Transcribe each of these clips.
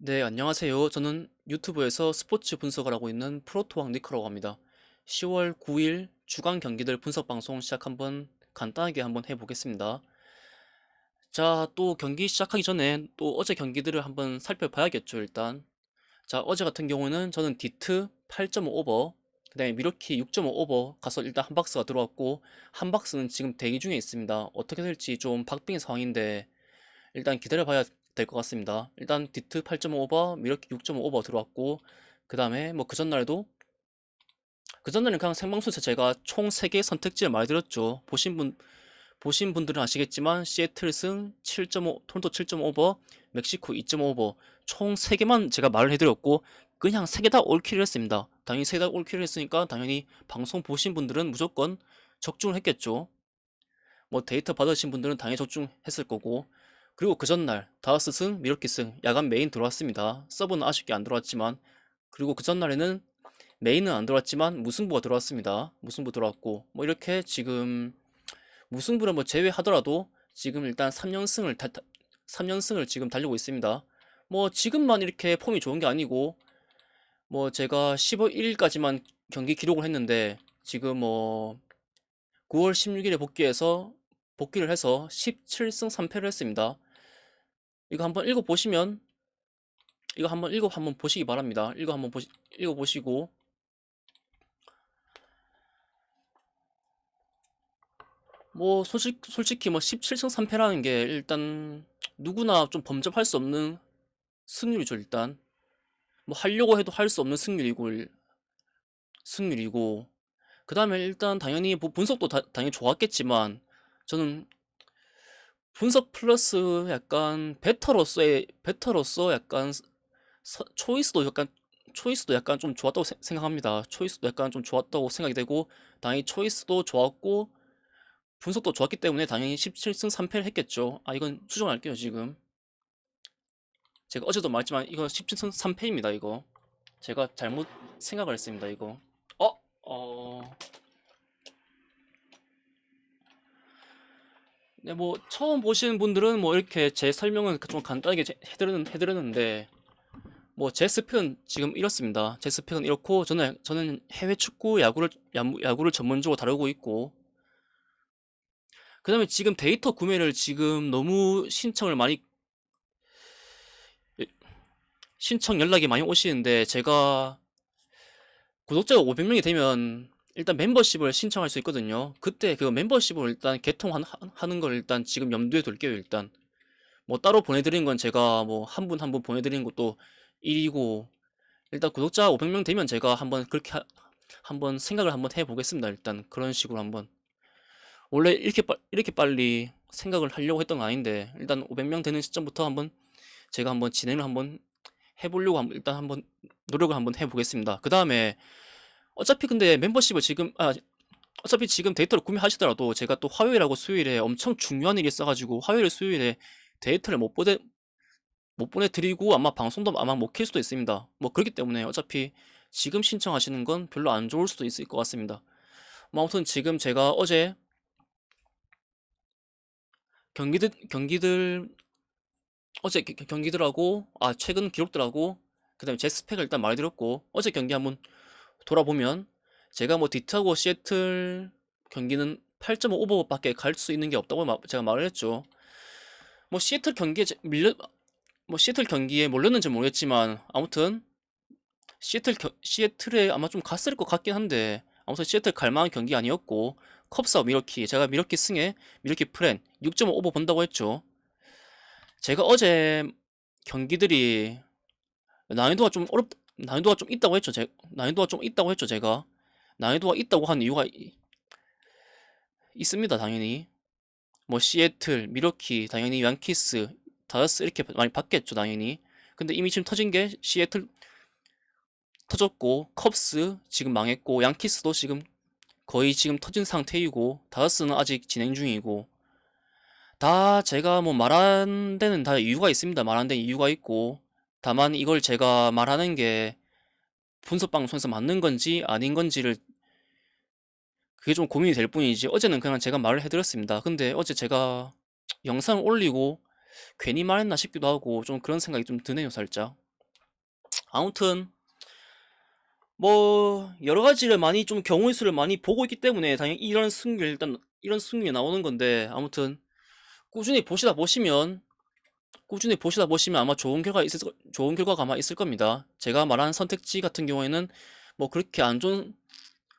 네, 안녕하세요. 저는 유튜브에서 스포츠 분석을 하고 있는 프로토왕 니커라고 합니다. 10월 9일 주간 경기들 분석 방송 시작 한번 간단하게 한번 해보겠습니다. 자, 또 경기 시작하기 전에 또 어제 경기들을 한번 살펴봐야겠죠, 일단. 자, 어제 같은 경우는 저는 디트 8.5 오버, 그 다음에 미러키 6.5 오버 가서 일단 한 박스가 들어왔고, 한 박스는 지금 대기 중에 있습니다. 어떻게 될지 좀 박빙 상황인데, 일단 기다려봐야 될 것 같습니다. 일단 디트 8.5 오버, 미러키 6.5 오버 들어왔고, 그 다음에 뭐 그 전날에도 그 전날은 그냥 생방송에서 제가 총 3개 선택지를 많이 드렸죠. 보신 분, 보신 분들은 아시겠지만, 시애틀 승 7.5, 토론토 7.5 오버, 멕시코 2.5 오버, 총 3개만 제가 말을 해드렸고, 그냥 3개 다 올킬을 했습니다. 당연히 3개 다 올킬을 했으니까, 당연히 방송 보신 분들은 무조건 적중을 했겠죠. 뭐 데이터 받으신 분들은 당연히 적중했을 거고, 그리고 그 전날 다우스 승, 미러키 승 야간 메인 들어왔습니다. 서브는 아쉽게 안 들어왔지만 그리고 그 전날에는 메인은 안 들어왔지만 무승부가 들어왔습니다. 무승부 들어왔고 뭐 이렇게 지금 무승부를 뭐 제외하더라도 지금 일단 3연승을 다, 3연승을 지금 달리고 있습니다. 뭐 지금만 이렇게 폼이 좋은 게 아니고 뭐 제가 15일까지만 경기 기록을 했는데 지금 뭐 9월 16일에 복귀해서 복귀를 해서 17승 3패를 했습니다. 이거 한번 읽어보시면 이거 한번 읽어 한번 보시기 바랍니다. 읽어 한번 보시 읽어 보시고 뭐 솔직 솔직히 뭐 17승 3패라는 게 일단 누구나 좀 범접할 수 없는 승률이죠, 일단. 뭐 하려고 해도 할 수 없는 승률이고 일- 승률이고 그 다음에 일단 당연히 뭐 분석도 다- 당연히 좋았겠지만 저는 분석 플러스 약간 베터로서의 베터로서 약간 서- 초이스도 약간 초이스도 약간 좀 좋았다고 세- 생각합니다. 초이스도 약간 좀 좋았다고 생각이 되고 당연히 초이스도 좋았고 분석도 좋았기 때문에 당연히 17승 3패를 했겠죠. 아 이건 수정할게요 지금. 제가 어제도 말했지만 이거 17승 3패입니다 이거. 제가 잘못 생각을 했습니다 이거. 어? 어... 네, 뭐 처음 보시는 분들은 뭐 이렇게 제 설명은 좀 간단하게 제- 해드리는, 해드렸는데 뭐 제 스펙은 지금 이렇습니다. 제 스펙은 이렇고 저는 저는 해외 축구 야구를 야구를 전문적으로 다루고 있고 그다음에 지금 데이터 구매를 지금 너무 신청을 많이 신청 연락이 많이 오시는데 제가 구독자가 500명이 되면 일단 멤버십을 신청할 수 있거든요. 그때 그 멤버십을 일단 개통하는 걸 일단 지금 염두에 둘게요, 일단. 뭐 따로 보내드리는 건 제가 뭐 한 분 한 분 보내드리는 것도 일이고 일단 구독자 500명 되면 제가 한번 그렇게 하- 한번 생각을 한번 해보겠습니다. 일단 그런 식으로 한번 원래 이렇게 빠, 이렇게 빨리 생각을 하려고 했던 건 아닌데 일단 500명 되는 시점부터 한번 제가 한번 진행을 한번 해보려고 한번 일단 한번 노력을 한번 해보겠습니다. 그 다음에 어차피 근데 멤버십을 지금 아 어차피 지금 데이터를 구매하시더라도 제가 또 화요일하고 수요일에 엄청 중요한 일이 있어가지고 화요일 수요일에 데이터를 못 보내 못 보내드리고 아마 방송도 아마 못 킬 수도 있습니다. 뭐 그렇기 때문에 어차피 지금 신청하시는 건 별로 안 좋을 수도 있을 것 같습니다. 뭐 아무튼 지금 제가 어제 경기들 경기들 어제 겨- 경기들하고 아 최근 기록들하고 그다음에 제 스펙을 일단 말해드렸고 어제 경기 한번 돌아보면 제가 뭐 디트하고 시애틀 경기는 8.5 오버밖에 갈 수 있는 게 없다고 마- 제가 말을 했죠. 뭐 시애틀 경기에 제- 밀려 뭐 시애틀 경기에 몰렸는지 모르겠지만 아무튼 시애틀 겨- 시애틀에 아마 좀 갔을 것 같긴 한데 아무튼 시애틀 갈 만한 경기 아니었고 컵스와 미러키 제가 미러키 승에 미러키 프렌 6.5 오버 본다고 했죠. 제가 어제 경기들이 난이도가 좀 어렵 난이도가 좀 있다고 했죠. 제 난이도가 좀 있다고 했죠. 제가 난이도가 있다고 한 이유가 이- 있습니다. 당연히 뭐 시애틀, 미러키, 당연히 양키스, 다저스 이렇게 많이 받겠죠. 당연히. 근데 이미 지금 터진 게 시애틀 터졌고 컵스 지금 망했고 양키스도 지금 거의 지금 터진 상태이고 다저스는 아직 진행 중이고 다 제가 뭐 말한 데는 다 이유가 있습니다. 말한 데는 이유가 있고 다만 이걸 제가 말하는 게 분석 방송에서 맞는 건지 아닌 건지를 그게 좀 고민이 될 뿐이지 어제는 그냥 제가 말을 해드렸습니다. 근데 어제 제가 영상을 올리고 괜히 말했나 싶기도 하고 좀 그런 생각이 좀 드네요, 살짝. 아무튼 뭐 여러 가지를 많이 좀 경우의 수를 많이 보고 있기 때문에 당연히 이런 승률 일단 이런 승률이 나오는 건데 아무튼 꾸준히 보시다 보시면 꾸준히 보시다 보시면 아마 좋은 결과 있을 거- 좋은 결과가 아마 있을 겁니다. 제가 말한 선택지 같은 경우에는 뭐 그렇게 안 좋은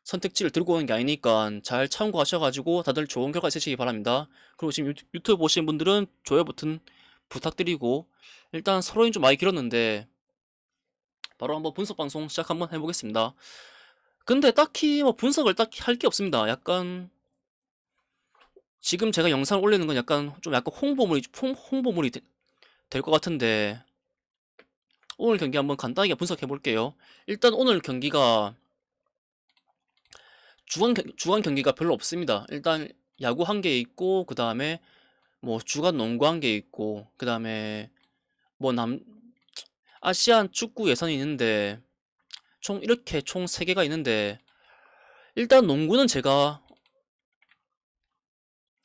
선택지를 들고 오는 게 아니니까 잘 참고하셔가지고 다들 좋은 결과 있으시기 바랍니다. 그리고 지금 유튜- 유튜브 보시는 분들은 좋아요 버튼 부탁드리고 일단 서론이 좀 많이 길었는데 바로 한번 분석 방송 시작 한번 해보겠습니다. 근데 딱히 뭐 분석을 딱히 할 게 없습니다. 약간 지금 제가 영상을 올리는 건 약간 좀 약간 홍보물이 홍, 홍보물이 될 것 같은데 오늘 경기 한번 간단하게 분석해 볼게요. 일단 오늘 경기가 주간 경- 주간 경기가 별로 없습니다. 일단 야구 한 개 있고 그 다음에 뭐 주간 농구 한 개 있고 그 다음에 뭐 남 아시안 축구 예선이 있는데 총 이렇게 총 3개가 있는데 일단 농구는 제가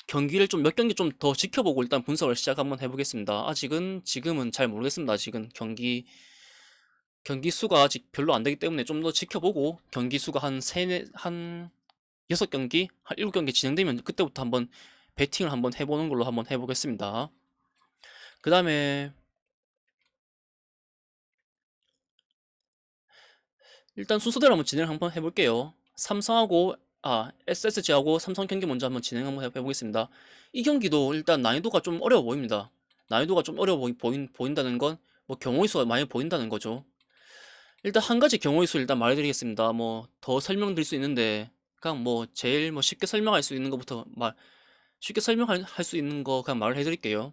경기를 좀 몇 경기 좀 더 지켜보고 일단 분석을 시작 한번 해보겠습니다. 아직은 지금은 잘 모르겠습니다. 아직은 경기 경기 수가 아직 별로 안 되기 때문에 좀 더 지켜보고 경기 수가 한 세네 한 여섯 경기 한 일곱 경기 진행되면 그때부터 한번 배팅을 한번 해보는 걸로 한번 해보겠습니다. 그 다음에 일단 순서대로 한번 진행을 한번 해볼게요. 삼성하고 아 SSG하고 삼성 경기 먼저 한번 진행 한번 해보겠습니다. 이 경기도 일단 난이도가 좀 어려워 보입니다. 난이도가 좀 어려워 보인, 보인다는 건 뭐 경우의 수가 많이 보인다는 거죠. 일단 한 가지 경우의 수 일단 말해드리겠습니다. 뭐 더 설명드릴 수 있는데 그냥 뭐 제일 뭐 쉽게 설명할 수 있는 것부터 말 쉽게 설명할 할수 있는 거 그냥 말을 해드릴게요.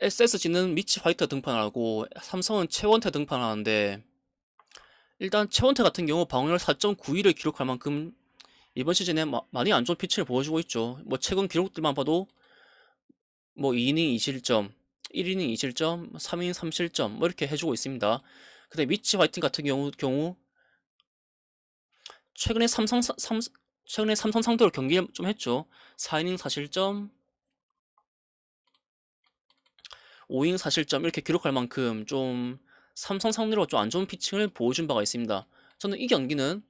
SSG는 미치 화이트 등판하고 삼성은 최원태 등판하는데 일단 최원태 같은 경우 방어율 4.91을 기록할 만큼 이번 시즌에 마- 많이 안 좋은 피치를 보여주고 있죠. 뭐 최근 기록들만 봐도 뭐 2이닝 2실점, 1이닝 2실점, 3이닝 3실점 뭐 이렇게 해주고 있습니다. 근데 미치 화이팅 같은 경우 경우 최근에 삼성 사- 삼 최근에 삼성 상대로 경기 좀 했죠. 4이닝 4실점, 5이닝 4실점 이렇게 기록할 만큼 좀 삼성 상대로 좀 안 좋은 피칭을 보여준 바가 있습니다. 저는 이 경기는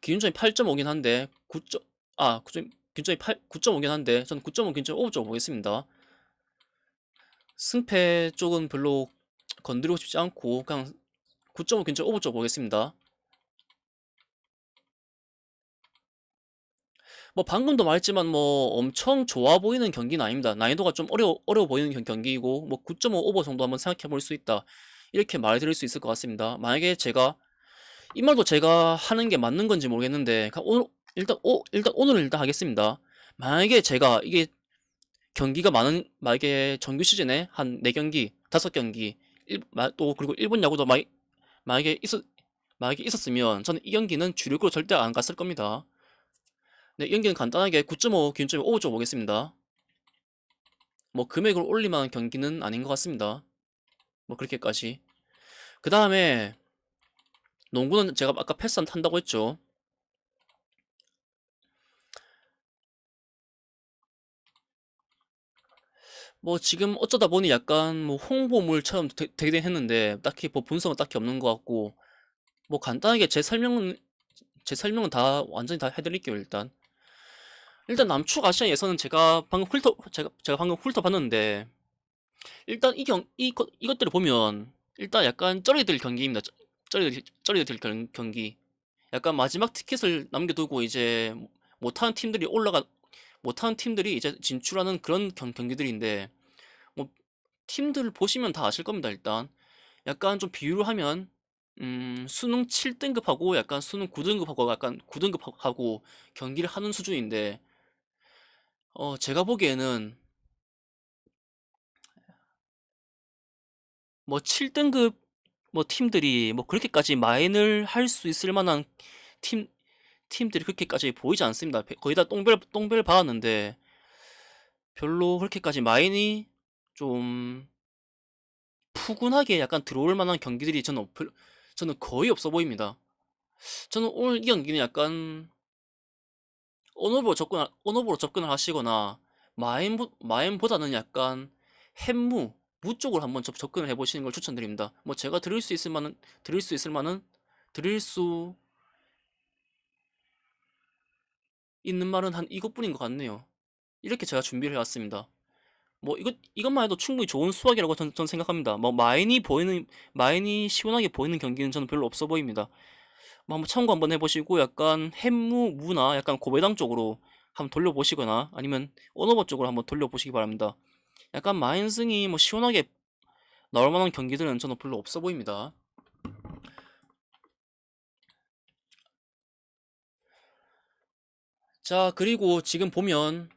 기준점이 8.5긴 한데 9점 아 기준- 기준점이 8 9.5긴 한데 저는 9.5 기준점 5점 보겠습니다. 승패 쪽은 별로 건드리고 싶지 않고 그냥 9.5 기준점 5점 보겠습니다. 뭐 방금도 말했지만 뭐 엄청 좋아 보이는 경기는 아닙니다. 난이도가 좀 어려워 어려워 보이는 경- 경기이고 뭐 9.5 오버 정도 한번 생각해 볼 수 있다. 이렇게 말드릴 수 있을 것 같습니다. 만약에 제가 이 말도 제가 하는 게 맞는 건지 모르겠는데 그냥 오늘 일단 오 일단 오늘 일단 하겠습니다. 만약에 제가 이게 경기가 많은 만약에 정규 시즌에 한 4경기, 5경기 일, 마- 또 그리고 일본 야구도 마, 만약에 있었 만약에 있었으면 저는 이 경기는 주력으로 절대 안 갔을 겁니다. 네, 이 경기는 간단하게 9.5 기준점에 5줘 보겠습니다. 뭐 금액을 올릴 만한 경기는 아닌 것 같습니다. 뭐 그렇게까지. 그 다음에 농구는 제가 아까 패스 한다고 했죠. 뭐 지금 어쩌다 보니 약간 뭐 홍보물처럼 되, 되긴 했는데 딱히 뭐 분석은 딱히 없는 것 같고 뭐 간단하게 제 설명은 제 설명은 다 완전히 다 해드릴게요 일단 일단 남축 아시아 예선은 제가 방금 훑어 제가 제가 방금 훑어 봤는데 일단 이 경 이것 이것들을 보면 일단 약간 쩌리들 경기입니다. 쩌- 쩌리들 쩌리들 경, 경기. 약간 마지막 티켓을 남겨두고 이제 못하는 팀들이 올라가 못하는 팀들이 이제 진출하는 그런 경, 경기들인데 뭐 팀들 보시면 다 아실 겁니다 일단. 약간 좀 비유를 하면 음, 수능 7등급하고 약간 수능 9등급하고 약간 9등급하고 경기를 하는 수준인데 어 제가 보기에는 뭐 7등급 뭐 팀들이 뭐 그렇게까지 마인을 할 수 있을 만한 팀 팀들이 그렇게까지 보이지 않습니다. 배- 거의 다 똥별 똥별 받았는데 별로 그렇게까지 마인이 좀 푸근하게 약간 들어올 만한 경기들이 저는 저는 거의 없어 보입니다. 저는 오늘 이 경기는 약간 언어로 접근, 언어로 접근을 하시거나, 마인, 마인보다는 약간 햄무, 무 쪽으로 한번 접, 접근을 해보시는 걸 추천드립니다. 뭐 제가 드릴 수 있을 만은, 드릴 수 있을 만은, 드릴 수 있는 말은 한 이것뿐인 것 같네요. 이렇게 제가 준비를 해왔습니다. 뭐 이것 이것만 해도 충분히 좋은 수학이라고 전, 전 생각합니다. 뭐 마인이 보이는 마인이 시원하게 보이는 경기는 저는 별로 없어 보입니다. 뭐 한번 참고 한번 해보시고 약간 햄무 무나 약간 고배당 쪽으로 한번 돌려보시거나 아니면 언어버 쪽으로 한번 돌려보시기 바랍니다. 약간 마인승이 뭐 시원하게 나올 만한 경기들은 저는 별로 없어 보입니다. 자, 그리고 지금 보면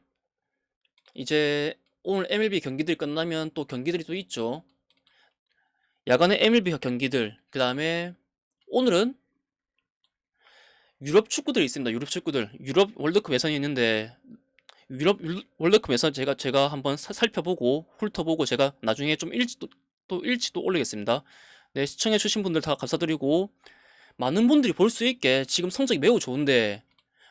이제 오늘 MLB 경기들이 끝나면 또 경기들이 또 있죠. 야간에 MLB 경기들, 그 다음에 오늘은 유럽 축구들이 있습니다. 유럽 축구들. 유럽 월드컵 예선이 있는데 유럽 유- 월드컵 예선 제가 제가 한번 사- 살펴보고 훑어보고 제가 나중에 좀 일찍 또, 또 올리겠습니다. 네, 시청해 주신 분들 다 감사드리고 많은 분들이 볼 수 있게 지금 성적이 매우 좋은데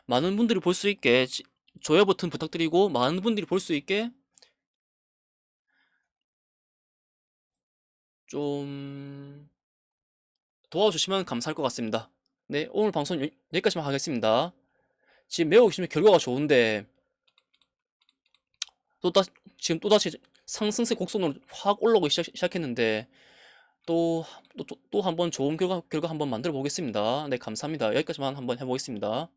많은 분들이 볼 수 있게 지- 좋아요 버튼 부탁드리고 많은 분들이 볼 수 있게 좀 도와주시면 감사할 것 같습니다. 네, 오늘 방송 여- 여기까지만 하겠습니다. 지금 매우 지금 결과가 좋은데 또 다, 지금 또다시 상승세 곡선으로 확 올라오기 시작, 시작 했는데 또, 또, 또 한번 좋은 결과, 결과 한번 만들어 보겠습니다. 네, 감사합니다. 여기까지만 한번 해보겠습니다.